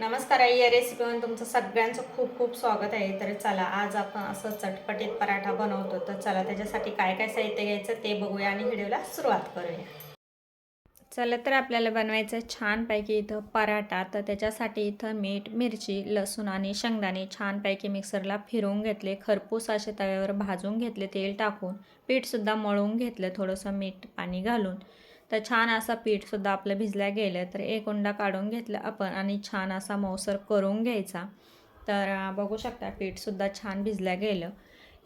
नमस्कार आई या रेसिपीमध्ये तुमचं सगळ्यांचं खूप खूप स्वागत आहे. तर चला आज आपण असं चटपटीत पराठा बनवतो. तर चला त्याच्यासाठी काय काय साहित्य घ्यायचं ते बघूया आणि व्हिडिओला सुरुवात करूया. चला तर आपल्याला बनवायचं छानपैकी इथं पराठा. तर त्याच्यासाठी इथं मीठ मिरची लसूण आणि शेंगदाणे छानपैकी मिक्सरला फिरवून घेतले. खरपूस असे तव्यावर भाजून घेतले तेल टाकून. पीठसुद्धा मळून घेतलं थोडंसं मीठ पाणी घालून. तर छान असा पीठसुद्धा आपलं भिजल्या गेलं तर एक उंडा काढून घेतलं आपण आणि छान असा मौसर करून घ्यायचा. तर बघू शकता पीठसुद्धा छान भिजल्या गेलं.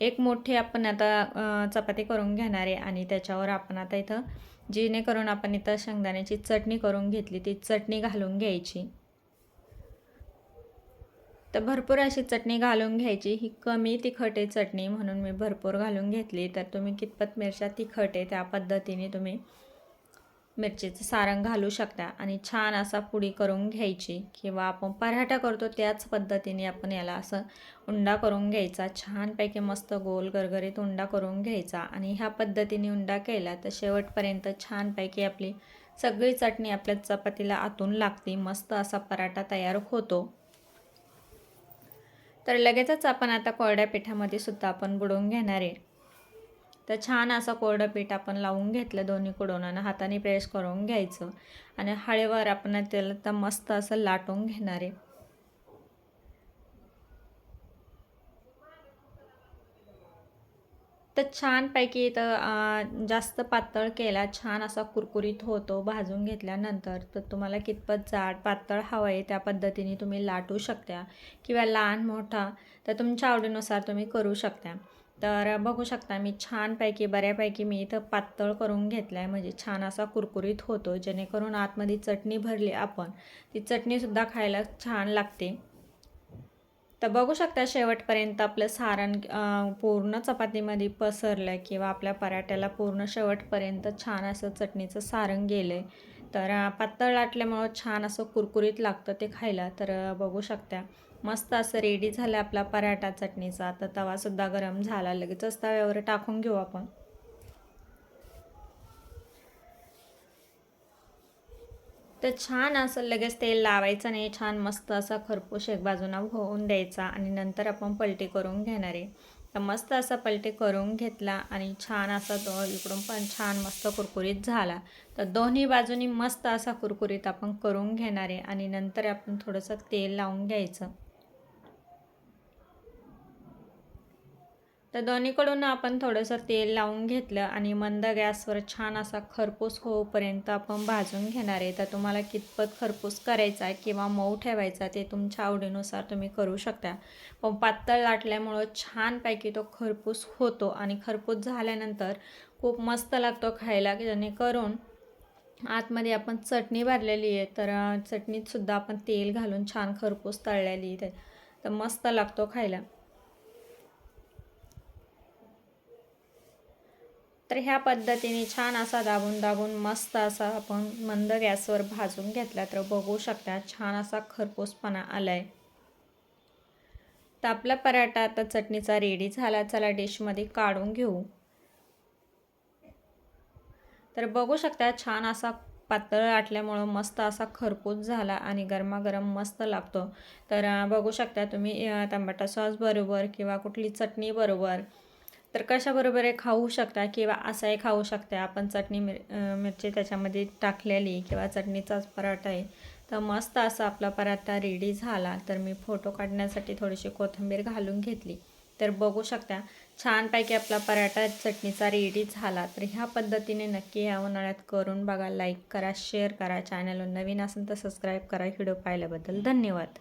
एक मोठी आपण आता चपाती करून घेणार आहे आणि त्याच्यावर आपण आता इथं जेणेकरून आपण इथं शेंगदाण्याची चटणी करून घेतली ती चटणी घालून घ्यायची. तर भरपूर अशी चटणी घालून घ्यायची. ही कमी तिखट आहे चटणी म्हणून मी भरपूर घालून घेतली. तर तुम्ही कितपत मिरच्या तिखट आहे त्या पद्धतीने तुम्ही मिरचीचं सारण घालू शकता आणि छान असा पुडी करून घ्यायची किंवा आपण पराठा करतो त्याच पद्धतीने आपण याला असं उंडा करून घ्यायचा. छानपैकी मस्त गोल गरगरीत उंडा करून घ्यायचा आणि ह्या पद्धतीने उंडा केला तर शेवटपर्यंत छानपैकी आपली सगळी चटणी आपल्या चपातीला आतून लागते. मस्त असा पराठा तयार होतो. तर लगेचच आपण आता कोरड्या पिठामध्ये सुद्धा आपण बुडवून घेणार आहे. तर छान असं कोरडं पीठ आपण लावून घेतलं दोन्ही कडून आणि हाताने प्रेस करून घ्यायचं. आणि हळेवर आपण त्याला तर मस्त असं लाटून घेणार आहे. तर छानपैकी तर जास्त पातळ केला छान असा कुरकुरीत होतो भाजून घेतल्यानंतर. तर तुम्हाला कितपत जाड पातळ हवं आहे त्या पद्धतीने तुम्ही लाटू शकता किंवा लहान मोठा तर तुमच्या आवडीनुसार तुम्ही करू शकता. तर बघू शकता मी छानपैकी बऱ्यापैकी मी इथं पातळ करून घेतला आहे म्हणजे छान असा कुरकुरीत होतो जेणेकरून आतमध्ये चटणी भरली आपण ती चटणीसुद्धा खायला छान लागते. तर बघू शकता शेवटपर्यंत आपलं सारण पूर्ण चपातीमध्ये पसरलं आहे किंवा आपल्या पराठ्याला पूर्ण शेवटपर्यंत छान असं चटणीचं सारण गेलं आहे तर पातळ लाटल्यामुळं छान असं कुरकुरीत लागतं ते खायला. तर बघू शकता. मस्त असं रेडी झालं आपला पराठा चटणीचा. आता तवासुद्धा गरम झाला. लगेचच तव्यावर टाकून घेऊ आपण. तर छान असं लगेच तेल लावायचं नाही. छान मस्त असा खरपूस एक बाजूना होऊन द्यायचा आणि नंतर आपण पलटी करून घेणार आहे. तर मस्त असा पलटे करून घेतला आणि छान असा तो इकडून पण छान मस्त कुरकुरीत झाला. तर दोन्ही बाजूनी मस्त असा कुरकुरीत आपण करून घेणार आहे आणि नंतर आपण थोडंसं तेल लावून घ्यायचं. तर दोन्हीकडून आपण थोडंसं तेल लावून घेतलं आणि मंद गॅसवर छान असा खरपूस होईपर्यंत आपण भाजून घेणार आहे. तर तुम्हाला कितपत खरपूस करायचा आहे किंवा मऊ ठेवायचा ते तुमच्या आवडीनुसार तुम्ही करू शकता. पण पातळ लाटल्यामुळं छानपैकी तो खरपूस होतो आणि खरपूस झाल्यानंतर खूप मस्त लागतो खायला. जेणेकरून आतमध्ये आपण चटणी भरलेली आहे तर चटणीतसुद्धा आपण तेल घालून छान खरपूस तळलेली आहे. तर मस्त लागतो खायला. तर ह्या पद्धतीने छान असा दाबून दाबून मस्त असा आपण मंद गॅसवर भाजून घेतला तर बघू शकता छान असा खरपूसपणा आला आहे तर आपला पराठा आता चटणीचा रेडी झाला. चला डिशमध्ये काढून घेऊ. तर बघू शकता छान असा पातळ आटल्यामुळं मस्त असा खरपूस झाला आणि गरमागरम मस्त लागतो. तर बघू शकता तुम्ही टमाटा सॉस बरोबर किंवा कुठली चटणी बरोबर तर कशाबरोबर हे खाऊ शकता किंवा असाही खाऊ शकता? आपण चटणी मिर मिरची त्याच्यामध्ये टाकलेली किंवा चटणीचाच पराठा आहे. तर मस्त असा आपला पराठा रेडी झाला. तर मी फोटो काढण्यासाठी थोडीशी कोथिंबीर घालून घेतली. तर बघू शकता छानपैकी आपला पराठा चटणीचा रेडी झाला. तर ह्या पद्धतीने नक्की ह्या उन्हाळ्यात करून बघा लाईक करा शेअर करा. चॅनलवर नवीन असेल तर सबस्क्राईब करा. व्हिडिओ पाहिल्याबद्दल धन्यवाद.